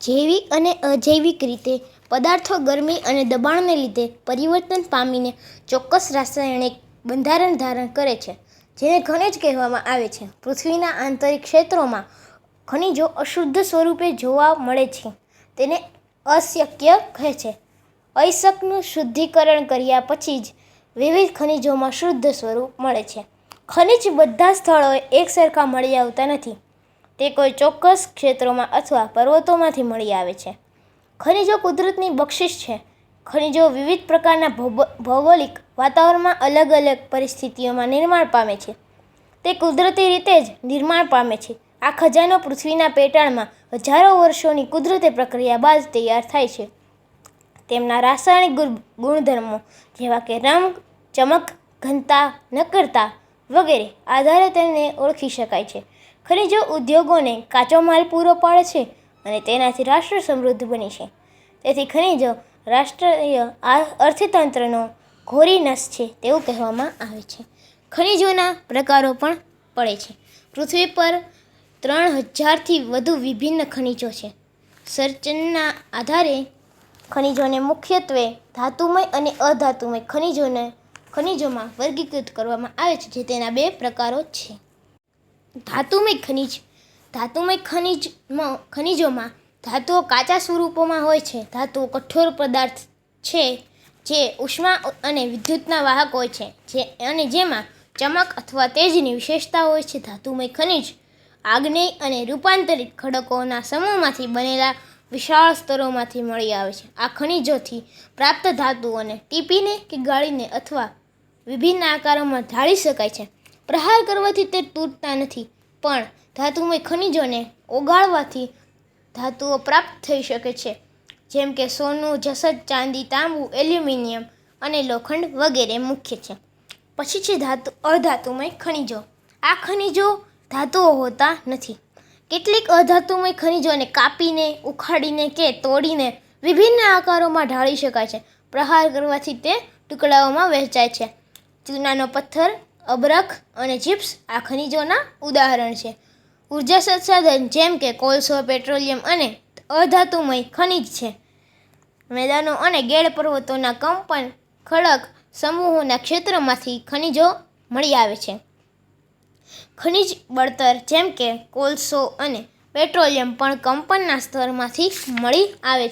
જૈવિક અને અજૈવિક રીતે પદાર્થો ગરમી અને દબાણને લીધે પરિવર્તન પામીને ચોક્કસ રાસાયણિક બંધારણ ધારણ કરે છે, જેને ખનિજ કહેવામાં આવે છે. પૃથ્વીના આંતરિક ક્ષેત્રોમાં ખનિજો અશુદ્ધ સ્વરૂપે જોવા મળે છે, તેને અશક્ય કહે છે. અશકનું શુદ્ધિકરણ કર્યા પછી જ વિવિધ ખનિજોમાં શુદ્ધ સ્વરૂપ મળે છે. ખનિજ બધા સ્થળોએ એકસરખા મળી આવતા નથી. તે કોઈ ચોક્કસ ક્ષેત્રોમાં અથવા પર્વતોમાંથી મળી આવે છે. ખનિજો કુદરતની બક્ષિસ છે. ખનિજો વિવિધ પ્રકારના ભૌગો- ભૌગોલિક વાતાવરણમાં અલગ અલગ પરિસ્થિતિઓમાં નિર્માણ પામે છે. તે કુદરતી રીતે જ નિર્માણ પામે છે. આ ખજાનો પૃથ્વીના પેટાળમાં હજારો વર્ષોની કુદરતી પ્રક્રિયા બાદ તૈયાર થાય છે. તેમના રાસાયણિક ગુણધર્મો જેવા કે રંગ, ચમક, ઘનતા, નક્કરતા વગેરે આધારે તેમને ઓળખી શકાય છે. ખનિજો ઉદ્યોગોને કાચો માલ પૂરો પાડે છે અને તેનાથી રાષ્ટ્ર સમૃદ્ધ બને છે. તેથી ખનિજો રાષ્ટ્રીય અર્થતંત્રનો ઘોરી નસ છે તેવું કહેવામાં આવે છે. ખનિજોના પ્રકારો પણ પડે છે. પૃથ્વી પર ત્રણ હજારથી વધુ વિભિન્ન ખનિજો છે. સર્ચનના આધારે ખનિજોને મુખ્યત્વે ધાતુમય અને અધાતુમય ખનિજોને ખનિજોમાં વર્ગીકૃત કરવામાં આવે છે, જે તેના બે પ્રકારો છે. ધાતુમય ખનિજ. ધાતુમય ખનિજમાં, ખનિજોમાં ધાતુઓ કાચા સ્વરૂપોમાં હોય છે. ધાતુઓ કઠોર પદાર્થ છે, જે ઉષ્મા અને વિદ્યુતના વાહક હોય છે, જે, અને જેમાં ચમક અથવા તેજની વિશેષતા હોય છે. ધાતુમય ખનિજ આગ્નેય અને રૂપાંતરિત ખડકોના સમૂહમાંથી બનેલા વિશાળ સ્તરોમાંથી મળી આવે છે. આ ખનિજોથી પ્રાપ્ત ધાતુઓને ટીપીને કે ગાળીને અથવા વિભિન્ન આકારોમાં ઢાળી શકાય છે. પ્રહાર કરવાથી તે તૂટતા નથી, પણ ધાતુમય ખનિજોને ઓગાળવાથી ધાતુઓ પ્રાપ્ત થઈ શકે છે. જેમ કે સોનું, જસદ, ચાંદી, તાંબુ, એલ્યુમિનિયમ અને લોખંડ વગેરે મુખ્ય છે. પછી છે ધાતુ, અધાતુમય ખનિજો. આ ખનિજો ધાતુઓ હોતા નથી. કેટલીક અધાતુમય ખનિજોને કાપીને, ઉખાડીને કે તોડીને વિભિન્ન આકારોમાં ઢાળી શકાય છે. પ્રહાર કરવાથી તે ટુકડાઓમાં વહેંચાય છે. ચૂનાનો પથ્થર, અબરખ અને ચિપ્સ આ ખનિજોના ઉદાહરણ છે. ઊર્જા સંસાધન જેમ કે કોલસો, પેટ્રોલિયમ અને અધાતુમય ખનિજ છે. મેદાનો અને ગેડ પર્વતોના કંપન ખડક સમૂહોના ક્ષેત્રમાંથી ખનિજો મળી આવે છે. ખનિજ બળતર જેમ કે કોલસો અને પેટ્રોલિયમ પણ કંપનના સ્તરમાંથી મળી આવે